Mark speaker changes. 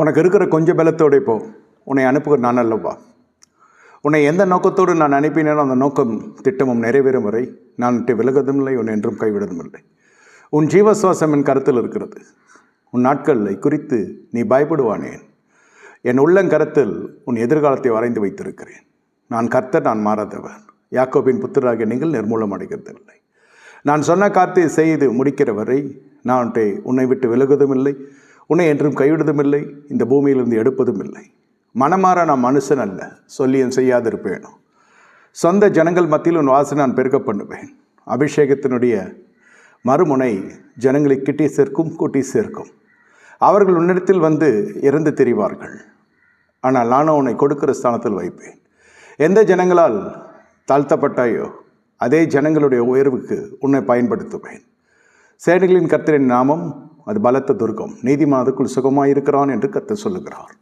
Speaker 1: உனக்கு இருக்கிற கொஞ்சம் பலத்தோட போ. உன்னை அனுப்புகிற நான் அல்லவா? உன்னை எந்த நோக்கத்தோடு நான் அனுப்பினேனோ அந்த நோக்கம் திட்டமும் நிறைவேறும் வரை நான் விட்டு விலகுவதும் இல்லை உன்னை என்றும் கைவிடுவதும் இல்லை. உன் ஜீவசுவாசம் என் கருத்தில் இருக்கிறது. உன் நாட்களை குறித்து நீ பயப்படுவானேன் என் உள்ளங்கரத்தில் உன் எதிர்காலத்தை வரைந்து வைத்திருக்கிறேன். நான் கர்த்தர் நான் மாறாதவன் யாக்கோபின் புத்திராகிய நீங்கள் நிர்மூலம் அடைகிறதில்லை. நான் சொன்ன காரியத்தை செய்து முடிக்கிற வரை நான் உன்னை விட்டு விலகுவதும் இல்லை. உன்னை என்றும் கைவிடுவதும் இல்லை இந்த பூமியிலிருந்து எடுப்பதும் இல்லை மனமாற நான் மனுஷன் அல்ல சொல்லியும் செய்யாதிருப்பேனோ? சொந்த ஜனங்கள் மத்தியில் உன் வாசனை நான் பெருக்க பண்ணுவேன். அபிஷேகத்தினுடைய மறுமுனை ஜனங்களை கிட்டி சேர்க்கும் கூட்டி சேர்க்கும். அவர்கள் உன்னிடத்தில் வந்து இறந்து தெரிவார்கள். ஆனால் நானும் உன்னை கொடுக்கிற ஸ்தானத்தில் வைப்பேன். எந்த ஜனங்களால் தாழ்த்தப்பட்டாயோ அதே ஜனங்களுடைய உயர்வுக்கு உன்னை பயன்படுத்துவேன். சேனைகளின் கர்த்தரின் நாமம் அது பலத்த துர்க்கம். நீதிமான் அதுக்குள் சுகமாயிருக்கிறான் என்று கத்து சொல்லுகிறார்.